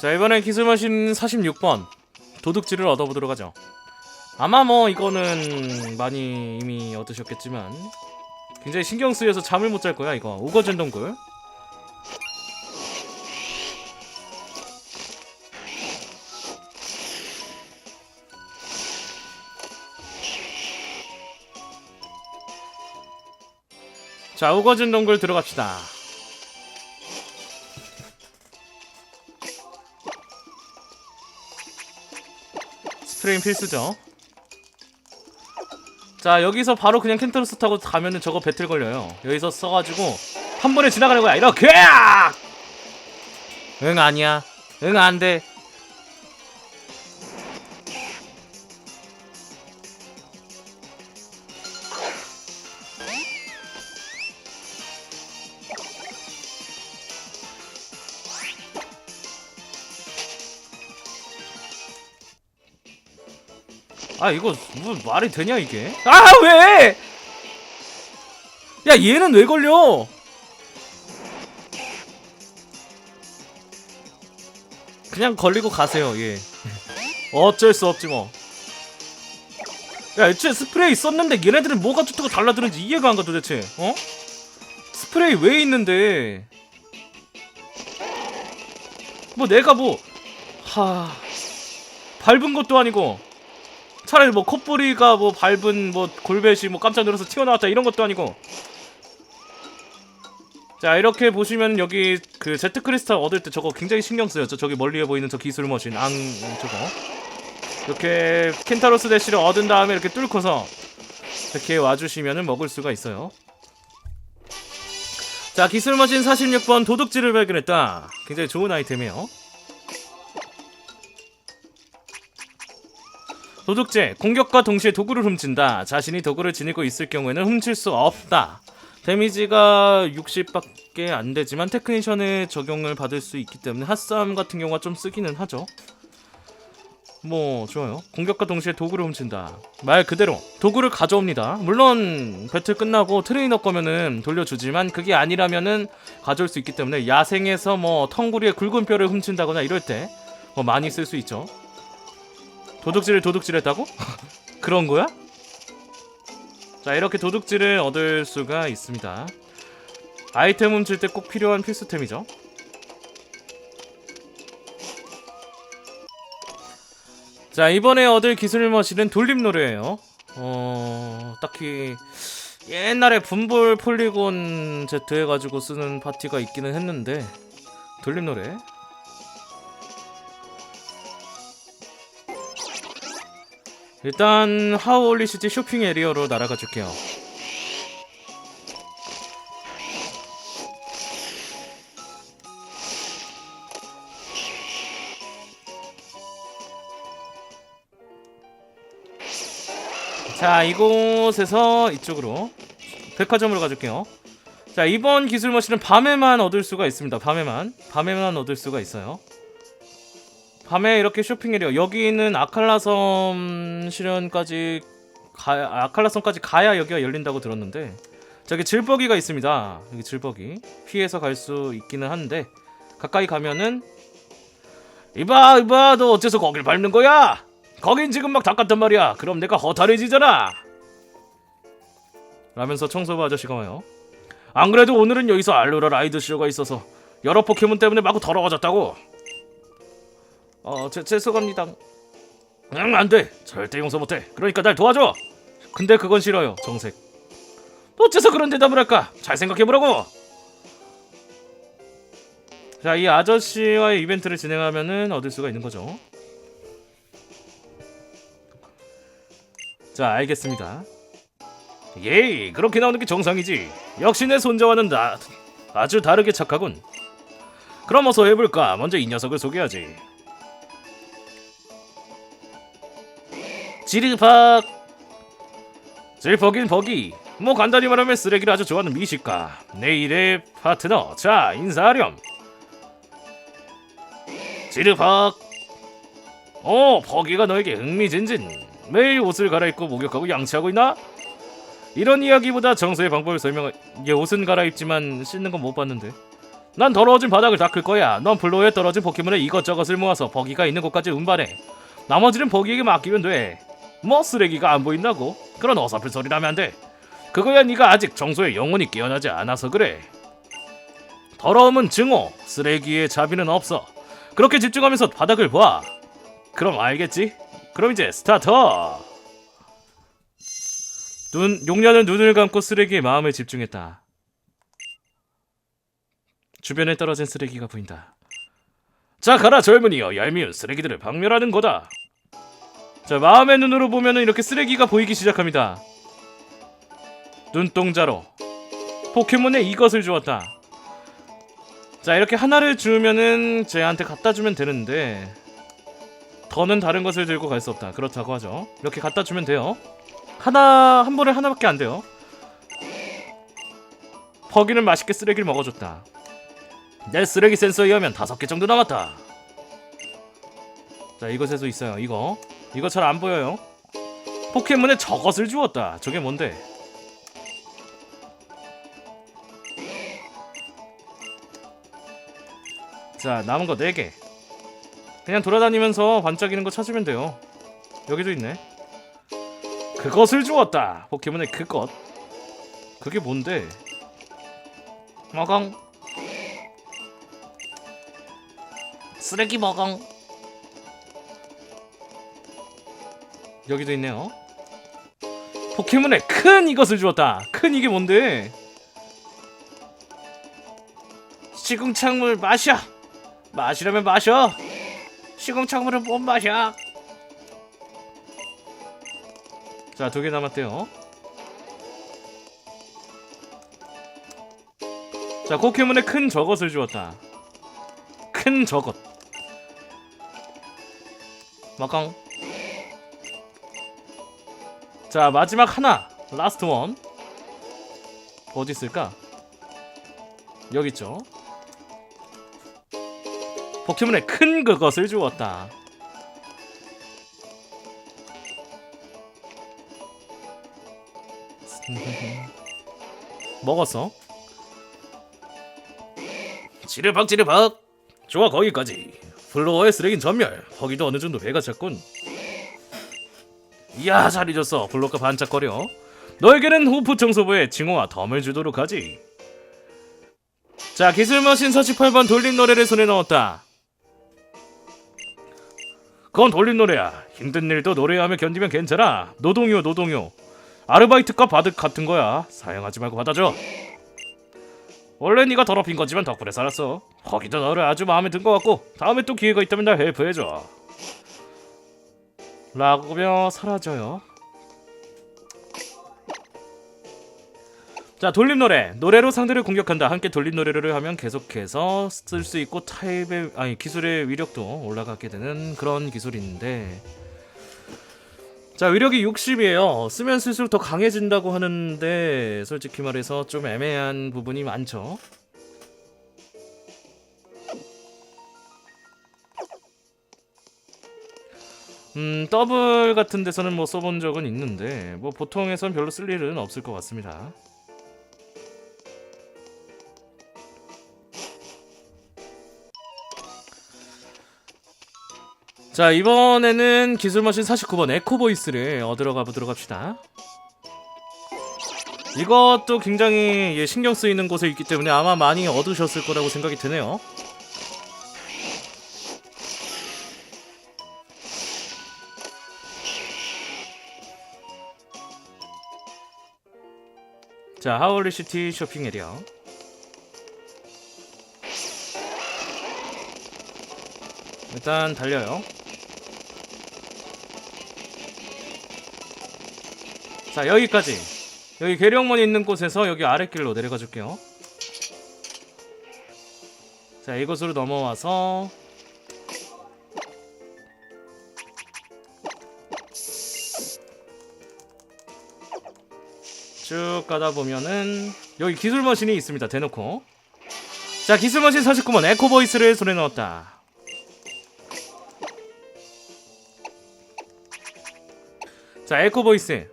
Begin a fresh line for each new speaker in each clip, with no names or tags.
자 이번엔 기술 머신 46번 도둑질을 얻어보도록 하죠. 아마 뭐 이거는 많이 이미 얻으셨겠지만 굉장히 신경 쓰여서 잠을 못 잘 거야 이거. 우거진 동굴. 자 우거진 동굴 들어갑시다 스프레인 필수죠. 자 여기서 바로 그냥 켄터로스 타고 가면은 저거 배틀 걸려요. 여기서 써가지고 한 번에 지나가는 거야. 이렇게! 응 아니야. 응 안돼 아 이거 뭐 말이 되냐 이게 아 왜? 야 얘는 왜 걸려? 그냥 걸리고 가세요 얘 어쩔 수 없지 뭐. 야 애초에 스프레이 썼는데 얘네들은 뭐가 좋다고 달라드는지 이해가 안 가 도대체 어? 스프레이 왜 있는데 뭐 내가 뭐 하... 밟은 것도 아니고 차라리 뭐 콧부리가 뭐 밟은 뭐 골벳이 뭐 깜짝 놀라서 튀어나왔다 이런 것도 아니고. 자 이렇게 보시면 여기 그 제트 크리스탈 얻을 때 저거 굉장히 신경 저 저기 멀리에 보이는 저 기술 머신 앙 저거. 이렇게 켄타로스 대시를 얻은 다음에 이렇게 뚫고서 이렇게 와주시면은 먹을 수가 있어요. 자 기술 머신 46번 도둑질을 발견했다. 굉장히 좋은 아이템이에요 도둑질 공격과 동시에 도구를 훔친다. 자신이 도구를 지니고 있을 경우에는 훔칠 수 없다. 데미지가 60밖에 안 되지만 테크니션의 적용을 받을 수 있기 때문에 핫싸움 같은 경우가 좀 쓰기는 하죠. 뭐 좋아요. 공격과 동시에 도구를 훔친다. 말 그대로 도구를 가져옵니다. 물론 배틀 끝나고 트레이너 거면은 돌려주지만 그게 아니라면은 가져올 수 있기 때문에 야생에서 뭐 텅구리에 굵은 뼈를 훔친다거나 이럴 때 뭐 많이 쓸 수 있죠 도둑질을 도둑질했다고? 그런 거야? 자 이렇게 도둑질을 얻을 수가 있습니다 아이템 훔칠 때 꼭 필요한 필수템이죠 자 이번에 얻을 기술 머신은 돌림 노래예요 어 딱히 옛날에 분볼 폴리곤 Z 해가지고 쓰는 파티가 있기는 했는데 돌림 노래 일단 하우올리시티 쇼핑 에리어로 날아가 줄게요. 자 이곳에서 이쪽으로 백화점으로 가줄게요. 자 이번 기술 머신은 밤에만 얻을 수가 있습니다. 밤에만 밤에만 얻을 수가 있어요. 밤에 이렇게 쇼핑 에리어 여기는 아칼라섬 실현까지 가 아칼라섬까지 가야 여기가 열린다고 들었는데 저기 질버기가 있습니다. 여기 질버기 피해서 갈 수 있기는 한데 가까이 가면은 이봐 이봐 너 어째서 거길 밟는 거야? 거긴 지금 막 닦았단 말이야. 그럼 내가 허탈해지잖아. 라면서 청소부 아저씨가 와요. 안 그래도 오늘은 여기서 알로라 라이드 쇼가 있어서 여러 포켓몬 때문에 마구 더러워졌다고. 어, 제, 죄송합니다. 응, 안 돼. 절대 용서 못 해. 그러니까 날 도와줘. 근데 그건 싫어요. 정색. 어째서 그런 대답을 할까? 잘 생각해 보라고. 자, 이 아저씨와의 이벤트를 진행하면은 얻을 수가 있는 거죠. 자, 알겠습니다. 예이, 그렇게 나오는 게 정상이지. 역시 내 손자와는 나 아주 다르게 착하군. 그럼 어서 해볼까? 먼저 이 녀석을 소개하지. 지르박 질퍽인 버기 뭐 간단히 말하면 쓰레기를 아주 좋아하는 미식가 내일의 파트너 자 인사하렴 지르박 어 버기가 너에게 흥미진진 매일 옷을 갈아입고 목욕하고 양치하고 있나? 이런 이야기보다 정서의 방법을 설명해 얘 옷은 갈아입지만 씻는 건 못 봤는데 난 더러워진 바닥을 닦을 거야. 넌 블로에 떨어진 포켓몬의 이것저것을 모아서 버기가 있는 곳까지 운반해. 나머지는 버기에게 맡기면 돼. 뭐 쓰레기가 안 보인다고? 그런 어설픈 소리를 하면 안 돼. 그거야 네가 아직 정소에 영혼이 깨어나지 않아서 그래. 더러움은 증오, 쓰레기에 자비는 없어. 그렇게 집중하면서 바닥을 봐. 그럼 알겠지? 그럼 이제 스타트! 눈, 용녀는 눈을 감고 쓰레기에 마음을 집중했다. 주변에 떨어진 쓰레기가 보인다. 자, 가라 젊은이여. 얄미운 쓰레기들을 박멸하는 거다. 자, 마음의 눈으로 보면은 이렇게 쓰레기가 보이기 시작합니다. 눈동자로 포켓몬에 이것을 주었다. 자, 이렇게 하나를 주면은 쟤한테 갖다 주면 되는데 더는 다른 것을 들고 갈 수 없다. 그렇다고 하죠. 이렇게 갖다 주면 돼요. 하나 한 번에 하나밖에 안 돼요. 버기는 맛있게 쓰레기를 먹어줬다. 내 쓰레기 센서에 의하면 다섯 개 정도 남았다. 자 이것에도 있어요. 이거 이거 잘 안 보여요. 포켓몬에 저것을 주었다. 저게 뭔데? 자 남은 거 4개. 그냥 돌아다니면서 반짝이는 거 찾으면 돼요. 여기도 있네. 그것을 주었다. 포켓몬의 그것. 그게 뭔데? 먹엉. 쓰레기 먹엉 여기도 있네요. 포켓몬의 큰 이것을 주었다. 큰 이게 뭔데? 시궁창물 마셔. 마시려면 마셔. 시궁창물은 못 마셔. 자 두 개 남았대요. 자 포켓몬의 큰 저것을 주었다. 큰 저것. 마깡 자 마지막 하나 라스트 원 어디 있을까 여기 있죠 포켓몬의 큰 그것을 주었다. 먹었어. 지르박 지르박. 좋아 거기까지. 플로어의 쓰레기는 전멸. 거기도 어느 정도 배가 찼군. 이야 잘 잊었어. 블로가 반짝거려. 너에게는 호프 청소부의 징후와 덤을 주도록 하지. 자 기술머신 48번 돌림 노래를 손에 넣었다. 그건 돌림 노래야. 힘든 일도 노래하며 견디면 괜찮아. 노동요, 노동요. 아르바이트과 바득 같은 거야. 사용하지 말고 받아줘. 원래 네가 더럽힌 거지만 덕분에 살았어. 거기도 너를 아주 마음에 든 것 같고 다음에 또 기회가 있다면 날 헬프해줘. 라고며 사라져요. 자 돌림 노래. 노래로 상대를 공격한다. 함께 돌림 노래를 하면 계속해서 쓸 수 있고 타입의 아니 기술의 위력도 올라가게 되는 그런 기술인데. 자 위력이 60이에요. 쓰면 쓸수록 더 강해진다고 하는데 솔직히 말해서 좀 애매한 부분이 많죠 음 더블 같은 데서는 뭐 써본 적은 있는데 뭐 보통에선 별로 쓸 일은 없을 것 같습니다. 자 이번에는 기술머신 49번 에코보이스를 얻으러 가보도록 합시다. 이것도 굉장히 예, 신경 쓰이는 곳에 있기 때문에 아마 많이 얻으셨을 거라고 생각이 드네요 자 하울리시티 쇼핑 에리어. 일단 달려요. 자 여기까지. 여기 계룡문 있는 곳에서 여기 아랫길로 내려가 줄게요. 자 이곳으로 넘어와서 쭉 가다 보면은 여기 기술 머신이 있습니다 대놓고 자 기술 머신 49번 에코 보이스를 손에 넣었다 자 에코 보이스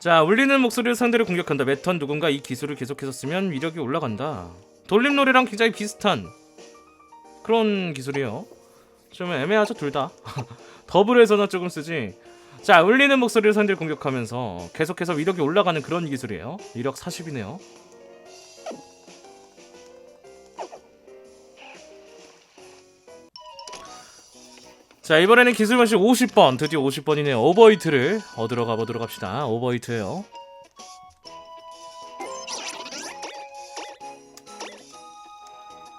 자 울리는 목소리로 상대를 공격한다 매턴 누군가 이 기술을 계속해서 쓰면 위력이 올라간다 돌림놀이랑 굉장히 비슷한 그런 기술이에요. 좀 애매하죠 둘 다. 더블에서나 조금 쓰지. 자 울리는 목소리로 상대를 공격하면서 계속해서 위력이 올라가는 그런 기술이에요. 위력 40이네요. 자 이번에는 기술 마시 50번 드디어 50번이네요. 오버히트를 얻으러 가보도록 합시다. 오버히트예요.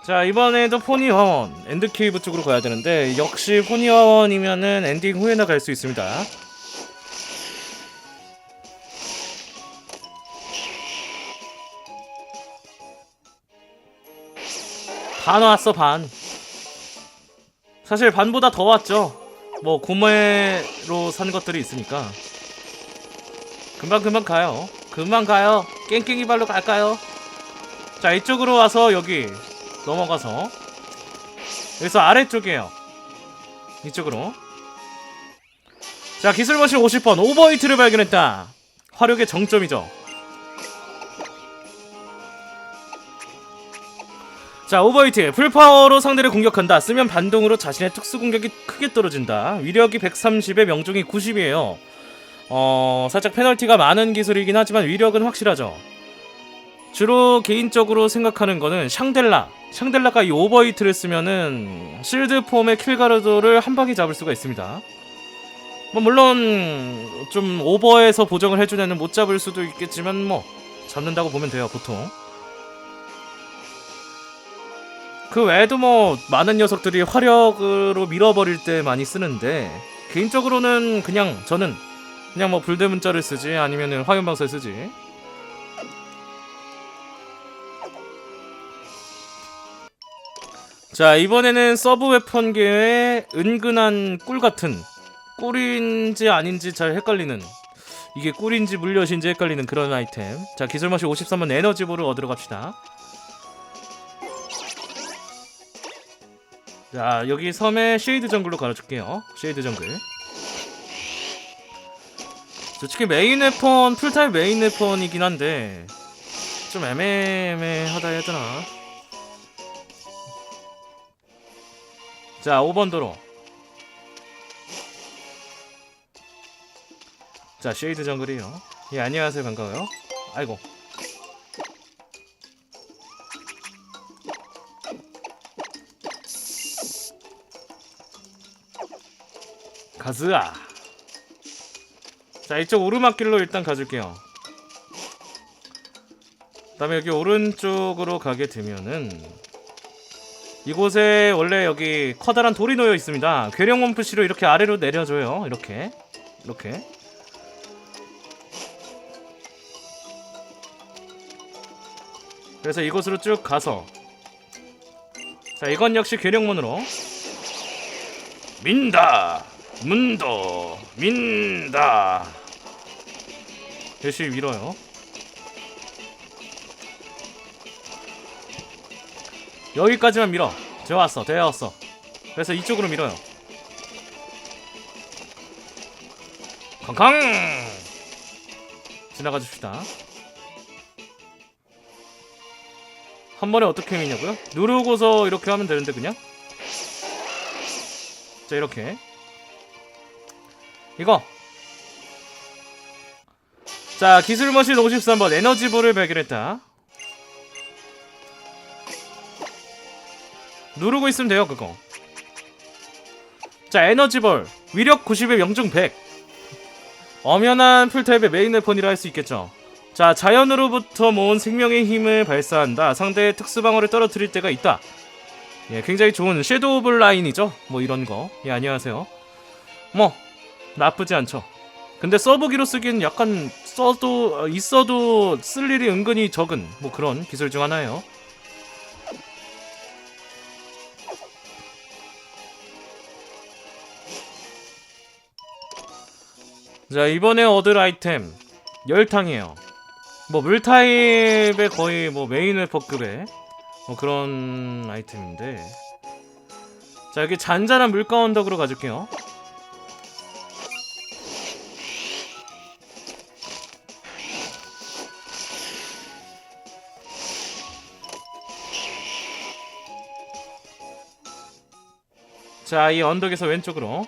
자 이번에도 포니 화원 엔드 케이브 쪽으로 가야 되는데 역시 포니 화원이면은 엔딩 후에나 갈 수 있습니다. 반 왔어 반. 사실 반보다 더 왔죠. 뭐 구매로 산 것들이 있으니까 금방 금방 가요. 금방 가요. 깽깽이 발로 갈까요? 자 이쪽으로 와서 여기 넘어가서 여기서 아래쪽이에요 이쪽으로 자 기술머신 50번 오버히트를 발견했다 화력의 정점이죠 자 오버히트 풀파워로 상대를 공격한다 쓰면 반동으로 자신의 특수 공격이 크게 떨어진다 위력이 130에 명중이 90이에요 어 살짝 페널티가 많은 기술이긴 하지만 위력은 확실하죠 주로 개인적으로 생각하는 거는 샹델라. 샹델라가 이 오버히트를 쓰면은 실드 폼의 킬가르도를 한 방에 잡을 수가 있습니다. 뭐 물론 좀 오버해서 보정을 애는 못 잡을 수도 있겠지만 뭐 잡는다고 보면 돼요 보통. 그 외에도 뭐 많은 녀석들이 화력으로 밀어버릴 때 많이 쓰는데 개인적으로는 그냥 저는 그냥 뭐 불대 문자를 쓰지 아니면은 화염 방사를 쓰지. 자 이번에는 서브 웨펀계의 은근한 꿀 같은 꿀인지 아닌지 잘 헷갈리는 이게 꿀인지 물엿인지 헷갈리는 그런 아이템. 자 기술맛이 53번 에너지볼을 얻으러 갑시다 자 여기 섬에 쉐이드 정글로 가려줄게요. 쉐이드 정글. 솔직히 메인 웨펀 풀타입 메인 웨펀이긴 한데 좀 애매하다 해야 되나 자 5번 도로. 자 쉐이드 정글이요. 예 안녕하세요. 반가워요. 아이고 가즈아 자 이쪽 오르막길로 일단 가줄게요 그 다음에 여기 오른쪽으로 가게 되면은 이곳에 원래 여기 커다란 돌이 놓여 있습니다. 괴령 원푸시로 이렇게 아래로 내려줘요. 이렇게 이렇게. 그래서 이곳으로 쭉 가서 자 이건 역시 괴령문으로 민다 문도 민다 열심히 밀어요. 여기까지만 밀어. 되었어, 되었어. 그래서 이쪽으로 밀어요. 康康지나가 줍시다. 한 번에 어떻게 미냐고요? 누르고서 이렇게 하면 되는데 그냥? 자 이렇게 이거. 자 기술머신 53번 에너지볼을 발견했다. 누르고 있으면 돼요 그거. 자 에너지볼. 위력 90에 명중 100 엄연한 풀타입의 메인 웨폰이라 할 수 있겠죠. 자 자연으로부터 모은 생명의 힘을 발사한다. 상대의 특수방어를 떨어뜨릴 때가 있다. 예 굉장히 좋은 섀도우 오브 라인이죠? 뭐 이런 거 예 안녕하세요. 뭐 나쁘지 않죠. 근데 써보기로 쓰기엔 약간 써도 어, 있어도 쓸 일이 은근히 적은 뭐 그런 기술 중 하나예요. 자 이번에 얻을 아이템. 열탕이에요. 뭐 물타입의 거의 뭐 메인 웨퍼급의 뭐 그런 아이템인데. 자 여기 잔잔한 물가 언덕으로 가줄게요 자, 이 언덕에서 왼쪽으로.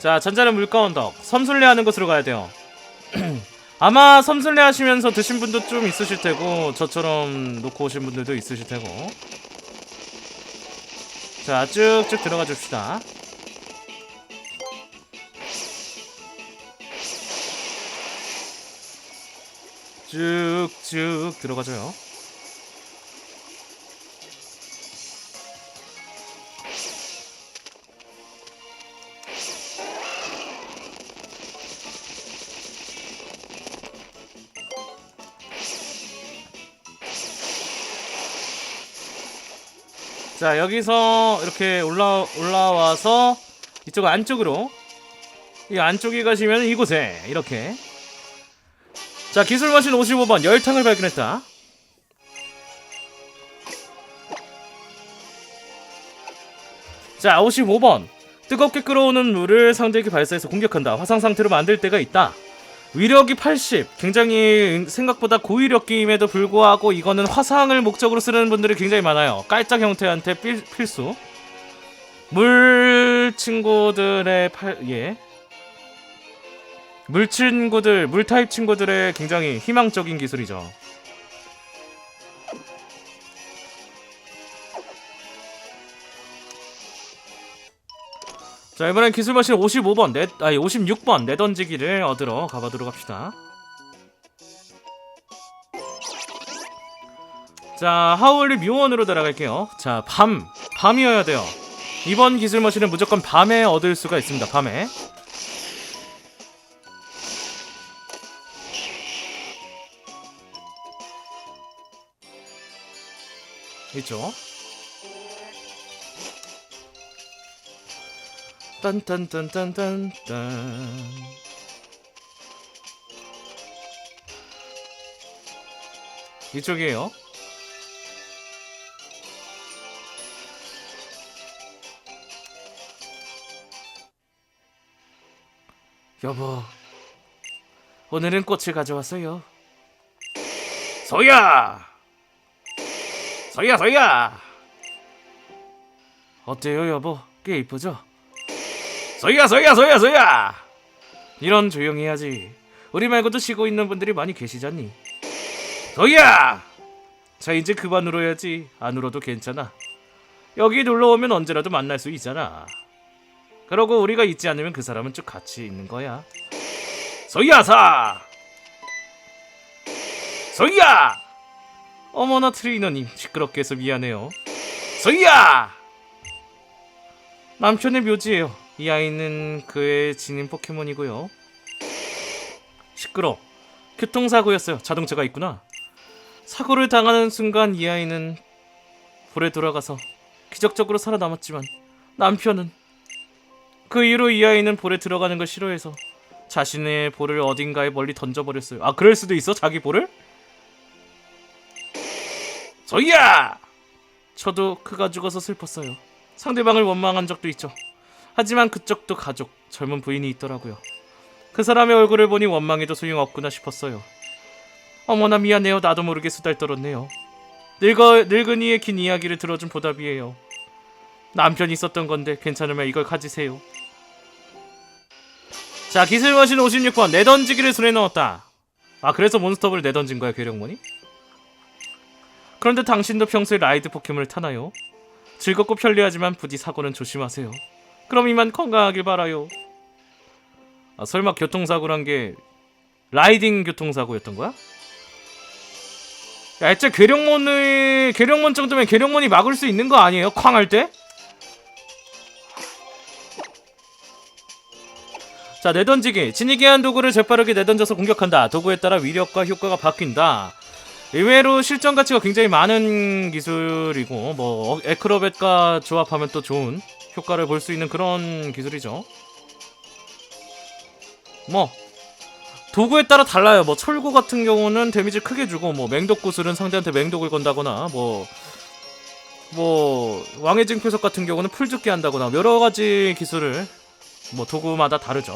자, 잔잔한 물가 언덕. 섬술래 하는 곳으로 가야 돼요. 아마 섬술래 하시면서 드신 분도 좀 있으실 테고, 저처럼 놓고 오신 분들도 있으실 테고. 자, 쭉쭉 들어가 줍시다. 쭉쭉 들어가줘요. 자 여기서 이렇게 올라 올라와서 이쪽 안쪽으로 이 안쪽에 가시면 이곳에 이렇게 자 기술 마신 55번 열탕을 발견했다. 자 55번 뜨겁게 끓어오는 물을 상대에게 발사해서 공격한다. 화상 상태로 만들 때가 있다. 위력이 80 굉장히 생각보다 고위력 게임에도 불구하고 이거는 화상을 목적으로 쓰는 분들이 굉장히 많아요 깔짝 형태한테 필, 필수 물 친구들의 팔, 예. 물 친구들, 물 타입 친구들의 굉장히 희망적인 기술이죠. 자 이번엔 기술 마신 55번 내 아니 56번 내던지기를 얻으러 가보도록 합시다. 자 하울리 묘원으로 날아갈게요. 자 밤 밤이어야 돼요. 이번 기술 머신은 무조건 밤에 얻을 수가 있습니다. 밤에. 있죠. 딴딴딴딴딴딴 이쪽이에요. 여보, 오늘은 꽃을 가져왔어요. 소야, 소야, 소야. 어때요, 여보? 꽤 이쁘죠? 소야 소야 소야 소야! 이런 조용히 해야지. 우리 말고도 쉬고 있는 분들이 많이 계시잖니. 소야! 자 이제 그만 울어야지. 안 울어도 괜찮아. 여기 놀러 오면 언제라도 만날 수 있잖아. 그러고 우리가 있지 않으면 그 사람은 쭉 같이 있는 거야. 소야사! 소야! 어머나 트레이너님. 시끄럽게 해서 미안해요. 소야! 남편의 묘지예요 이 아이는 그의 지닌 포켓몬이고요. 시끄러. 교통사고였어요. 자동차가 있구나. 사고를 당하는 순간 이 아이는 볼에 돌아가서 기적적으로 살아남았지만 남편은 그 이후로 이 아이는 볼에 들어가는 걸 싫어해서 자신의 볼을 어딘가에 멀리 던져버렸어요. 아 그럴 수도 있어? 자기 볼을? 저희야! 저도 그가 죽어서 슬펐어요. 상대방을 원망한 적도 있죠. 하지만 그쪽도 가족, 젊은 부인이 있더라고요. 그 사람의 얼굴을 보니 원망해도 소용없구나 싶었어요. 어머나 미안해요. 나도 모르게 수달 떨었네요. 늙어, 늙은이의 긴 이야기를 들어준 보답이에요. 남편이 있었던 건데 괜찮으면 이걸 가지세요. 자 기술 머신 56번 내던지기를 손에 넣었다. 아 그래서 몬스터볼 내던진 거야 괴력몬이? 그런데 당신도 평소에 라이드 포켓몬을 타나요? 즐겁고 편리하지만 부디 사고는 조심하세요. 그럼 이만 건강하길 바라요. 아, 설마 교통사고란 게 라이딩 교통사고였던 거야? 야, 애초에 괴력몬을 괴력몬 정도면 괴력몬이 막을 수 있는 거 아니에요? 쾅 할 때? 자, 내던지기. 지니게 한 도구를 재빠르게 내던져서 공격한다. 도구에 따라 위력과 효과가 바뀐다. 의외로 실전 가치가 굉장히 많은 기술이고 뭐 에크로벳과 조합하면 또 좋은 효과를 볼 수 있는 그런 기술이죠. 뭐 도구에 따라 달라요. 뭐 철구 같은 경우는 데미지 크게 주고 뭐 맹독 구슬은 상대한테 맹독을 건다거나 뭐뭐 왕의 증표석 같은 경우는 풀 죽게 한다거나 여러 가지 기술을 뭐 도구마다 다르죠.